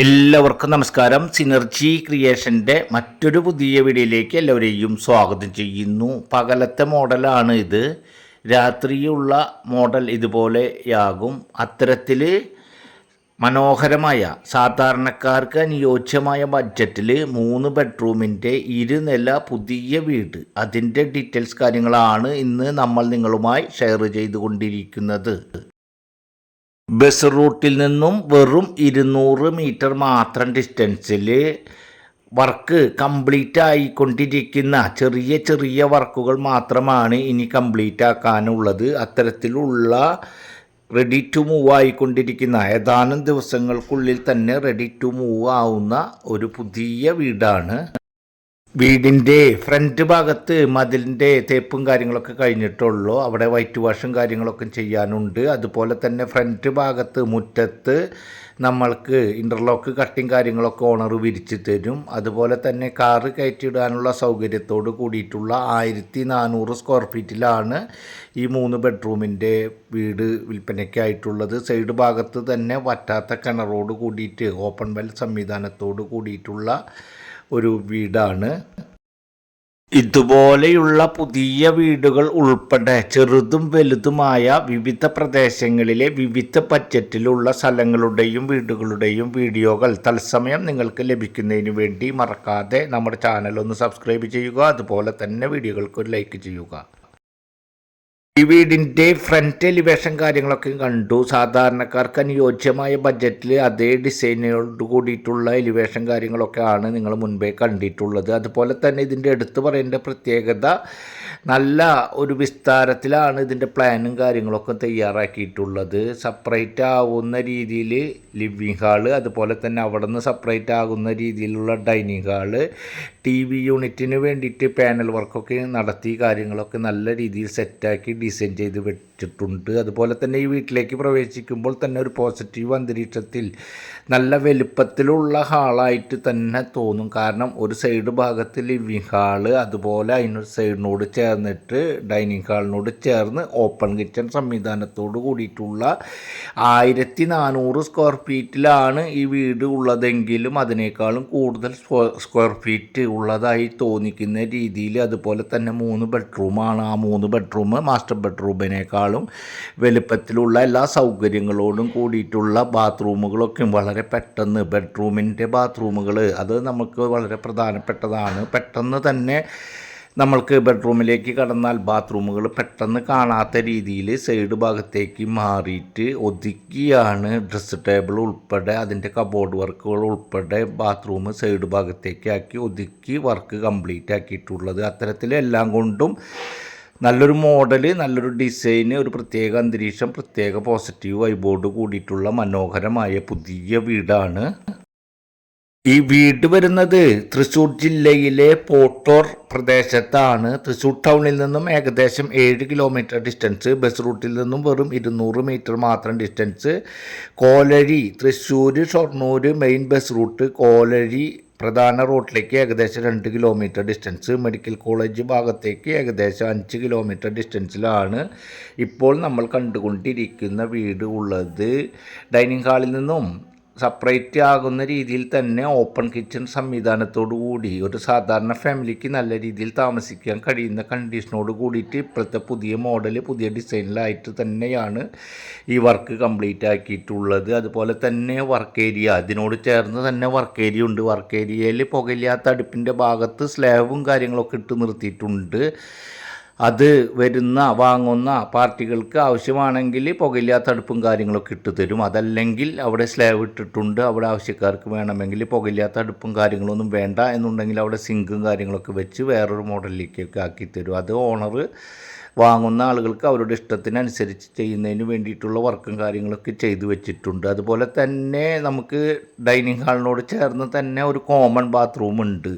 എല്ലാവർക്കും നമസ്കാരം. സിനർജി ക്രിയേഷന്റെ മറ്റൊരു പുതിയ വീഡിയോയിലേക്ക് എല്ലാവരെയും സ്വാഗതം ചെയ്യുന്നു. പകലത്തെ മോഡലാണ് ഇത്. രാത്രിയുള്ള മോഡൽ ഇതുപോലെയാകും അത്തരത്തിൽ മനോഹരമായ സാധാരണക്കാർക്ക് അനുയോജ്യമായ ബഡ്ജറ്റിൽ മൂന്ന് ബെഡ്റൂമിന്റെ ഇരുനില പുതിയ വീട്. അതിന്റെ ഡീറ്റെയിൽസ് കാര്യങ്ങളാണ് ഇന്ന് നമ്മൾ നിങ്ങളുമായി ഷെയർ ചെയ്തുകൊണ്ടിരിക്കുന്നത്. ബസ് റൂട്ടിൽ നിന്നും വെറും ഇരുന്നൂറ് മീറ്റർ മാത്രം ഡിസ്റ്റൻസിൽ വർക്ക് കംപ്ലീറ്റ് ആയിക്കൊണ്ടിരിക്കുന്ന ചെറിയ ചെറിയ വർക്കുകൾ മാത്രമാണ് ഇനി കംപ്ലീറ്റ് ആക്കാനുള്ളത്. അത്തരത്തിലുള്ള റെഡി ടു മൂവ് ആയിക്കൊണ്ടിരിക്കുന്ന ഏതാനും ദിവസങ്ങൾക്കുള്ളിൽ തന്നെ റെഡി ടു മൂവ് ആവുന്ന ഒരു പുതിയ വീടാണ്. വീടിന്റെ ഫ്രണ്ട് ഭാഗത്ത് മതിലിന്റെ തേപ്പും കാര്യങ്ങളൊക്കെ കഴിഞ്ഞിട്ടുള്ളൂ. അവിടെ വൈറ്റ് വാഷും കാര്യങ്ങളൊക്കെ ചെയ്യാനുണ്ട്. അതുപോലെ തന്നെ ഫ്രണ്ട് ഭാഗത്ത് മുറ്റത്ത് നമ്മൾക്ക് ഇന്റർലോക്ക് കട്ടിങ് കാര്യങ്ങളൊക്കെ ഓണർ വിരിച്ചു തരും. അതുപോലെ തന്നെ കാറ് കയറ്റിയിടാനുള്ള സൗകര്യത്തോട് കൂടിയിട്ടുള്ള ആയിരത്തി നാനൂറ് സ്ക്വയർ ഫീറ്റിലാണ് ഈ മൂന്ന് ബെഡ്റൂമിന്റെ വീട് വിൽപ്പനയ്ക്കായിട്ടുള്ളത്. സൈഡ് ഭാഗത്ത് തന്നെ വറ്റാത്ത കിണറോട് കൂടിയിട്ട് ഓപ്പൺ വെൽ സംവിധാനത്തോട് കൂടിയിട്ടുള്ള ഒരു വീടാണ്. ഇതുപോലെയുള്ള പുതിയ വീടുകൾ ഉൾപ്പെടെ ചെറുതും വലുതുമായ വിവിധ പ്രദേശങ്ങളിലെ വിവിധ ബഡ്ജറ്റിലുള്ള സ്ഥലങ്ങളുടെയും വീടുകളുടെയും വീഡിയോകൾ തത്സമയം നിങ്ങൾക്ക് ലഭിക്കുന്നതിന് വേണ്ടി മറക്കാതെ നമ്മുടെ ചാനൽ ഒന്ന് സബ്സ്ക്രൈബ് ചെയ്യുക. അതുപോലെ തന്നെ വീഡിയോകൾക്ക് ഒരു ലൈക്ക് ചെയ്യുക. ഈ വീടിന്റെ ഫ്രണ്ട് എലിവേഷൻ കാര്യങ്ങളൊക്കെ കണ്ടു. സാധാരണക്കാർക്ക് അനുയോജ്യമായ ബഡ്ജറ്റിൽ അതേ ഡിസൈനോട് കൂടിയിട്ടുള്ള എലിവേഷൻ കാര്യങ്ങളൊക്കെ ആണ് നിങ്ങൾ മുൻപേ കണ്ടിട്ടുള്ളത്. അതുപോലെ തന്നെ ഇതിന്റെ എടുത്തു പറയേണ്ട പ്രത്യേകത നല്ല ഒരു വിസ്താരത്തിലാണ് ഇതിന്റെ പ്ലാനും കാര്യങ്ങളൊക്കെ തയ്യാറാക്കിയിട്ടുള്ളത്. സെപ്പറേറ്റ് ആവുന്ന രീതിയിൽ ലിവിങ് ഹാൾ അതുപോലെ തന്നെ അവിടെ നിന്ന് സെപ്പറേറ്റ് ആകുന്ന രീതിയിലുള്ള ഡൈനിങ് ഹാൾ ടി വി യൂണിറ്റിന് വേണ്ടിയിട്ട് പാനൽ വർക്കൊക്കെ നടത്തി കാര്യങ്ങളൊക്കെ നല്ല രീതിയിൽ സെറ്റാക്കി ഡിസൈൻ ചെയ്ത് വെച്ചിട്ടുണ്ട് അതുപോലെ തന്നെ ഈ വീട്ടിലേക്ക് പ്രവേശിക്കുമ്പോൾ തന്നെ ഒരു പോസിറ്റീവ് അന്തരീക്ഷത്തിൽ നല്ല വലുപ്പത്തിലുള്ള ഹാളായിട്ട് തന്നെ തോന്നും. കാരണം ഒരു സൈഡ് ഭാഗത്ത് ലിവിങ് ഹാൾ അതുപോലെ അതിനൊരു സൈഡിനോട് ചേർന്നിട്ട് ഡൈനിങ് ഹാളിനോട് ചേർന്ന് ഓപ്പൺ കിച്ചൺ സംവിധാനത്തോട് കൂടിയിട്ടുള്ള ആയിരത്തി നാനൂറ് സ്ക്വയർ ഫീറ്റിലാണ് ഈ വീട് ഉള്ളതെങ്കിലും അതിനേക്കാളും കൂടുതൽ സ്ക്വയർ ഫീറ്റ് ഉള്ളതായി തോന്നിക്കുന്ന രീതിയിൽ അതുപോലെ തന്നെ മൂന്ന് ബെഡ്റൂമാണ് ആ മൂന്ന് ബെഡ്റൂം മാസ്റ്റർ ബെഡ്റൂമിനേക്കാളും വലുപ്പത്തിലുള്ള എല്ലാ സൗകര്യങ്ങളോടും കൂടിയിട്ടുള്ള ബാത്റൂമുകളൊക്കെ വളരെ പെട്ടെന്ന് ബെഡ്റൂമിന്റെ ബാത്റൂമുകൾ അത് നമുക്ക് വളരെ പ്രധാനപ്പെട്ടതാണ്. പെട്ടെന്ന് തന്നെ നമ്മൾക്ക് ബെഡ്റൂമിലേക്ക് കടന്നാൽ ബാത്റൂമുകൾ പെട്ടെന്ന് കാണാത്ത രീതിയിൽ സൈഡ് ഭാഗത്തേക്ക് മാറിയിട്ട് ഒതുക്കിയാണ് ഡ്രസ്സ് ടേബിൾ ഉൾപ്പെടെ അതിന്റെ കബോർഡ് വർക്കുകൾ ഉൾപ്പെടെ ബാത്റൂം സൈഡ് ഭാഗത്തേക്ക് ആക്കി ഒതുക്കി വർക്ക് കംപ്ലീറ്റ് ആക്കിയിട്ടുള്ളത് അത്തരത്തിൽ എല്ലാം കൊണ്ടും നല്ലൊരു മോഡൽ നല്ലൊരു ഡിസൈന് ഒരു പ്രത്യേക അന്തരീക്ഷം പ്രത്യേക പോസിറ്റീവ് വൈബോർഡ് കൂടിയിട്ടുള്ള മനോഹരമായ പുതിയ വീടാണ്. ഈ വീട് വരുന്നത് തൃശ്ശൂർ ജില്ലയിലെ പോട്ടോർ പ്രദേശത്താണ്. തൃശ്ശൂർ ടൗണിൽ നിന്നും ഏകദേശം ഏഴ് കിലോമീറ്റർ ഡിസ്റ്റൻസ് ബസ് റൂട്ടിൽ നിന്നും വെറും ഇരുന്നൂറ് മീറ്റർ മാത്രം distance Kolazhy Thrissur Shoranur main bus route Kolazhy പ്രധാന റൂട്ടിലേക്ക് ഏകദേശം രണ്ട് കിലോമീറ്റർ ഡിസ്റ്റൻസ് മെഡിക്കൽ കോളേജ് ഭാഗത്തേക്ക് ഏകദേശം അഞ്ച് കിലോമീറ്റർ ഡിസ്റ്റൻസിലാണ് ഇപ്പോൾ നമ്മൾ കണ്ടുകൊണ്ടിരിക്കുന്ന വീട് ഉള്ളത്. ഡൈനിങ് ഹാളിൽ നിന്നും സെപ്പറേറ്റ് ആകുന്ന രീതിയിൽ തന്നെ ഓപ്പൺ കിച്ചൺ സംവിധാനത്തോടു കൂടി ഒരു സാധാരണ ഫാമിലിക്ക് നല്ല രീതിയിൽ താമസിക്കാൻ കഴിയുന്ന കണ്ടീഷനോട് കൂടിയിട്ട് ഇപ്പോഴത്തെ പുതിയ മോഡൽ പുതിയ ഡിസൈനിലായിട്ട് തന്നെയാണ് ഈ വർക്ക് കംപ്ലീറ്റ് ആക്കിയിട്ടുള്ളത്. അതുപോലെ തന്നെ വർക്ക് ഏരിയ അതിനോട് ചേർന്ന് തന്നെ വർക്ക് ഏരിയ ഉണ്ട്. വർക്ക് ഏരിയയിൽ പുകയില്ലാത്ത അടുപ്പിന്റെ ഭാഗത്ത് സ്ലാബും കാര്യങ്ങളൊക്കെ ഇട്ട് നിർത്തിയിട്ടുണ്ട്. അത് വരുന്ന വാങ്ങുന്ന പാർട്ടികൾക്ക് ആവശ്യമാണെങ്കിൽ പുകയില്ലാത്ത അടുപ്പും കാര്യങ്ങളൊക്കെ ഇട്ട് തരും. അതല്ലെങ്കിൽ അവിടെ സ്ലാബ് ഇട്ടിട്ടുണ്ട് അവിടെ ആവശ്യക്കാർക്ക് വേണമെങ്കിൽ പുകയില്ലാത്ത അടുപ്പും കാര്യങ്ങളൊന്നും വേണ്ട എന്നുണ്ടെങ്കിൽ അവിടെ സിങ്കും കാര്യങ്ങളൊക്കെ വെച്ച് വേറൊരു മോഡലിലേക്കൊക്കെ ആക്കി തരും. അത് ഓണർ വാങ്ങുന്ന ആളുകൾക്ക് അവരുടെ ഇഷ്ടത്തിനനുസരിച്ച് ചെയ്യുന്നതിന് വേണ്ടിയിട്ടുള്ള വർക്കും കാര്യങ്ങളൊക്കെ ചെയ്തു വെച്ചിട്ടുണ്ട്. അതുപോലെ തന്നെ നമുക്ക് ഡൈനിങ് ഹാളിനോട് ചേർന്ന് തന്നെ ഒരു കോമൺ ബാത്റൂം ഉണ്ട്.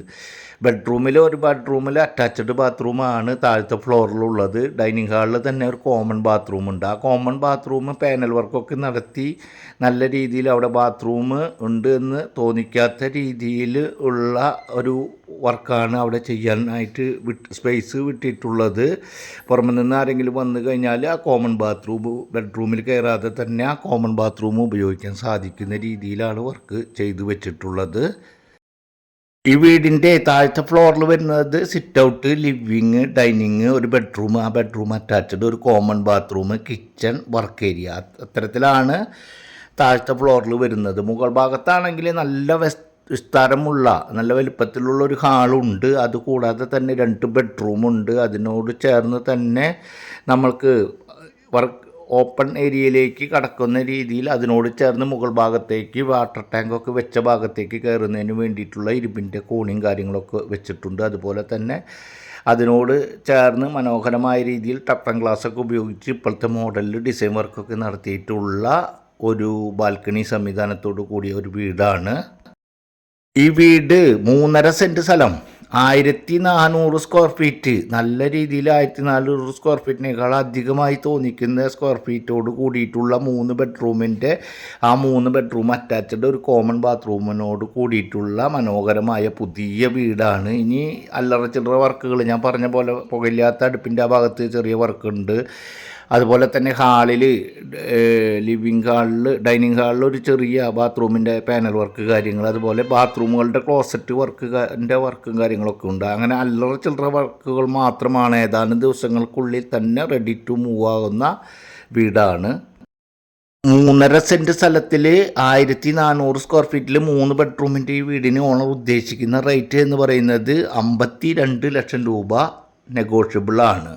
ബെഡ്റൂമിൽ ഒരു ബെഡ്റൂമിൽ അറ്റാച്ച്ഡ് ബാത്റൂമാണ് താഴത്തെ ഫ്ലോറിലുള്ളത്. ഡൈനിങ് ഹാളിൽ തന്നെ ഒരു കോമൺ ബാത്റൂം ഉണ്ട്. ആ കോമൺ ബാത്റൂം പാനൽ വർക്കൊക്കെ നടത്തി നല്ല രീതിയിൽ അവിടെ ബാത്റൂം ഉണ്ട് എന്ന് തോന്നിക്കാത്ത രീതിയിൽ ഉള്ള ഒരു വർക്കാണ് അവിടെ ചെയ്യാനായിട്ട് വിട്ട് സ്പേസ് വിട്ടിട്ടുള്ളത്. പുറം പുറമെ നിന്ന് ആരെങ്കിലും വന്നു കഴിഞ്ഞാൽ ആ കോമൺ ബാത്റൂം ബെഡ്റൂമിൽ കയറാതെ തന്നെ ആ കോമൺ ബാത്റൂം ഉപയോഗിക്കാൻ സാധിക്കുന്ന രീതിയിലാണ് വർക്ക് ചെയ്തു വെച്ചിട്ടുള്ളത്. ഈ വീടിന്റെ താഴത്തെ ഫ്ലോറിൽ വരുന്നത് സിറ്റ് ഔട്ട് ലിവിങ് ഡൈനിങ് ഒരു ബെഡ്റൂം ആ ബെഡ്റൂം അറ്റാച്ച്ഡ് ഒരു common bathroom kitchen work area അത്തരത്തിലാണ് താഴത്തെ ഫ്ലോറിൽ വരുന്നത്. മുകൾ ഭാഗത്താണെങ്കിൽ നല്ല വെസ് വിസ്താരമുള്ള നല്ല വലിപ്പത്തിലുള്ള ഒരു ഹാളുണ്ട്. അതുകൂടാതെ തന്നെ രണ്ട് ബെഡ്റൂമുണ്ട്. അതിനോട് ചേർന്ന് തന്നെ നമ്മൾക്ക് വർക്ക് ഓപ്പൺ ഏരിയയിലേക്ക് കടക്കുന്ന രീതിയിൽ അതിനോട് ചേർന്ന് മുകൾ ഭാഗത്തേക്ക് വാട്ടർ ടാങ്കൊക്കെ വെച്ച ഭാഗത്തേക്ക് കയറുന്നതിന് വേണ്ടിയിട്ടുള്ള ഇരുമ്പിന്റെ കോണിയും കാര്യങ്ങളൊക്കെ വെച്ചിട്ടുണ്ട്. അതുപോലെ തന്നെ അതിനോട് ചേർന്ന് മനോഹരമായ രീതിയിൽ ടപ്പൻ ഗ്ലാസ്സൊക്കെ ഉപയോഗിച്ച് ഇപ്പോഴത്തെ മോഡലിൽ ഡിസൈൻ വർക്കൊക്കെ നടത്തിയിട്ടുള്ള ഒരു ബാൽക്കണി സംവിധാനത്തോടു കൂടിയ ഒരു വീടാണ്. ഈ വീട് മൂന്നര സെന്റ് സ്ഥലം. ആയിരത്തി നാനൂറ് സ്ക്വയർ ഫീറ്റ് നല്ല രീതിയിൽ ആയിരത്തി നാനൂറ് സ്ക്വയർ ഫീറ്റിനേക്കാൾ അധികമായി തോന്നിക്കുന്ന സ്ക്വയർ ഫീറ്റോട് കൂടിയിട്ടുള്ള മൂന്ന് ബെഡ്റൂമിന്റെ ആ മൂന്ന് ബെഡ്റൂം അറ്റാച്ച്ഡ് ഒരു കോമൺ ബാത്റൂമിനോട് കൂടിയിട്ടുള്ള മനോഹരമായ പുതിയ വീടാണ്. ഇനി അല്ലറ ചില്ലറ വർക്കുകൾ ഞാൻ പറഞ്ഞ പോലെ പുകയില്ലാത്ത അടുപ്പിന്റെ ആ ഭാഗത്ത് ചെറിയ വർക്കുണ്ട് അതുപോലെ തന്നെ ഹാളിൽ ലിവിങ് ഹാളിൽ ഡൈനിങ് ഹാളിൽ ഒരു ചെറിയ ബാത്റൂമിന്റെ പാനൽ വർക്ക് കാര്യങ്ങൾ അതുപോലെ ബാത്റൂമുകളുടെ ക്ലോസറ്റ് വർക്കിന്റെ വർക്കും കാര്യങ്ങളൊക്കെ ഉണ്ട്. അങ്ങനെ അല്ലറ ചില്ലറ വർക്കുകൾ മാത്രമാണ്. ഏതാനും ദിവസങ്ങൾക്കുള്ളിൽ തന്നെ റെഡി ടു മൂവ് ആകുന്ന വീടാണ്. മൂന്നര സെന്റ് സ്ഥലത്തിൽ ആയിരത്തി നാനൂറ് സ്ക്വയർ ഫീറ്റിൽ മൂന്ന് ബെഡ്റൂമിന്റെ ഈ വീടിന് ഓണർ ഉദ്ദേശിക്കുന്ന റേറ്റ് എന്ന് പറയുന്നത് അമ്പത്തി രണ്ട് ലക്ഷം രൂപ നെഗോഷ്യബിൾ ആണ്.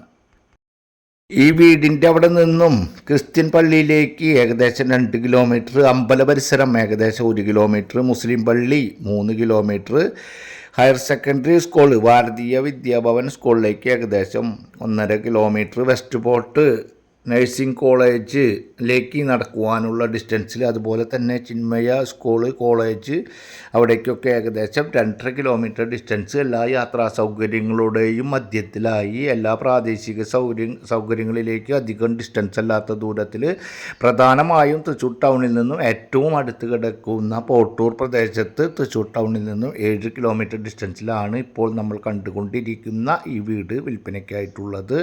ഈ വീടിന്റെ അവിടെ നിന്നും ക്രിസ്ത്യൻ പള്ളിയിലേക്ക് ഏകദേശം രണ്ട് കിലോമീറ്റർ അമ്പല പരിസരം ഏകദേശം ഒരു കിലോമീറ്റർ മുസ്ലിം പള്ളി മൂന്ന് kilometre higher secondary school Bharatiya Vidya Bhavan സ്കൂളിലേക്ക് ഏകദേശം ഒന്നര കിലോമീറ്റർ വെസ്റ്റ് പോർട്ട് നഴ്സിംഗ് കോളേജിലേക്ക് നടക്കുവാനുള്ള ഡിസ്റ്റൻസിൽ അതുപോലെ തന്നെ ചിന്മയ സ്കൂൾ കോളേജ് അവിടേക്കൊക്കെ ഏകദേശം രണ്ടര കിലോമീറ്റർ ഡിസ്റ്റൻസ് എല്ലാ യാത്രാ സൗകര്യങ്ങളുടെയും മധ്യത്തിലായി. എല്ലാ പ്രാദേശിക സൗകര്യ സൗകര്യങ്ങളിലേക്ക് അധികം ഡിസ്റ്റൻസ് അല്ലാത്ത ദൂരത്തിൽ പ്രധാനമായും തൃശ്ശൂർ ടൗണിൽ നിന്നും ഏറ്റവും അടുത്ത് കിടക്കുന്ന പോട്ടൂർ പ്രദേശത്ത് തൃശ്ശൂർ ടൗണിൽ നിന്നും ഏഴ് കിലോമീറ്റർ ഡിസ്റ്റൻസിലാണ് ഇപ്പോൾ നമ്മൾ കണ്ടുകൊണ്ടിരിക്കുന്ന ഈ വീട് വിൽപ്പനയ്ക്കായിട്ടുള്ളത്.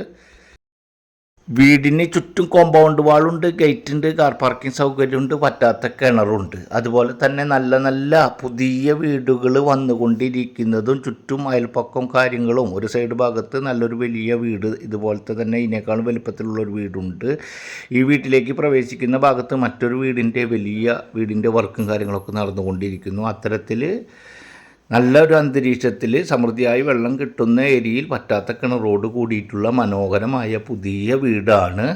വീടിന് ചുറ്റും കോമ്പൗണ്ട് വാളുണ്ട് ഗേറ്റ് ഉണ്ട് കാർ പാർക്കിംഗ് സൗകര്യമുണ്ട് പറ്റാത്ത കിണറുണ്ട്. അതുപോലെ തന്നെ നല്ല നല്ല പുതിയ വീടുകൾ വന്നുകൊണ്ടിരിക്കുന്നതും ചുറ്റും അയൽപ്പക്കം കാര്യങ്ങളും. ഒരു സൈഡ് ഭാഗത്ത് നല്ലൊരു വലിയ വീട് ഇതുപോലത്തെ തന്നെ ഇതിനേക്കാളും വലിപ്പത്തിലുള്ളൊരു വീടുണ്ട്. ഈ വീട്ടിലേക്ക് പ്രവേശിക്കുന്ന ഭാഗത്ത് മറ്റൊരു വീടിന്റെ വലിയ വീടിന്റെ വർക്കും കാര്യങ്ങളൊക്കെ നടന്നുകൊണ്ടിരിക്കുന്നു. അത്തരത്തിൽ നല്ലൊരു അന്തരീക്ഷത്തിൽ സമൃദ്ധിയായി വെള്ളം കിട്ടുന്ന ഏരിയയിൽ പറ്റാത്ത കിണറോട് കൂടിയിട്ടുള്ള മനോഹരമായ പുതിയ വീടാണ്.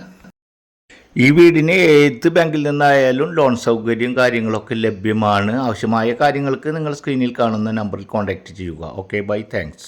ഈ വീടിന് ഏത് ബാങ്കിൽ നിന്നായാലും ലോൺ സൗകര്യം കാര്യങ്ങളൊക്കെ ലഭ്യമാണ്. ആവശ്യമായ കാര്യങ്ങൾക്ക് നിങ്ങൾ സ്ക്രീനിൽ കാണുന്ന നമ്പറിൽ കോൺടാക്റ്റ് ചെയ്യുക. Okay bye thanks